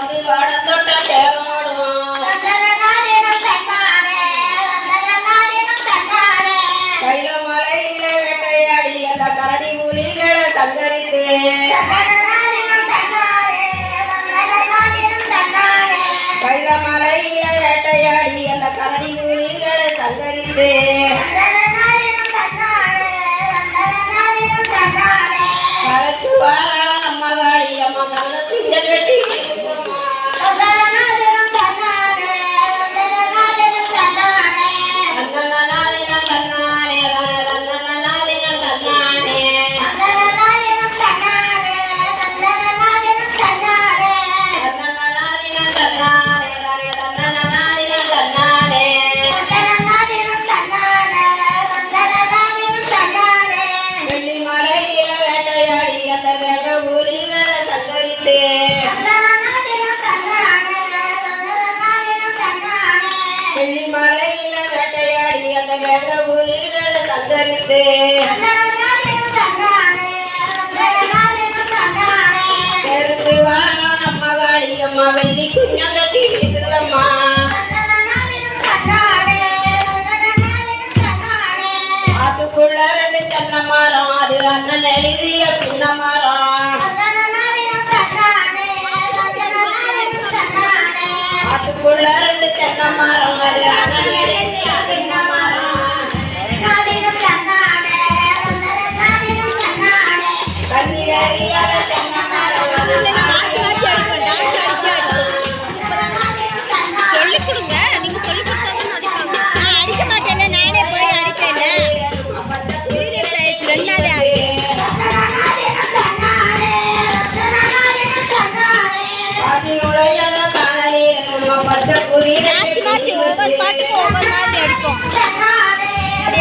வந்து ஆடந்தொட்ட தேவனோடும். கைல மலையில வேட்டையாடிய கரடி மூலிகளை சங்கரித்து ಗಿಳಿಮಲೆಯ ರಟೆಯಾಡಿಯ ಊರಿಗಳ ಸಂಗರಿದೆ ನಮ್ಮ ಗಾಳಿಯಮ್ಮ ಬೆಳ್ಳಿ ಕುಂಜಲ ತಿಳಿಸಿದಮ್ಮ ಆತುಕೊಳ್ಳರಡೆ ಚನ್ನಮಾರ ಮಾರಿ ಅನ್ನ ನೆಲಿದಿಯ ಚಿನ್ನಮಾರ பாட்டுக்கு ஒவ்வொரு மாதிரி அடிப்போம் அப்படி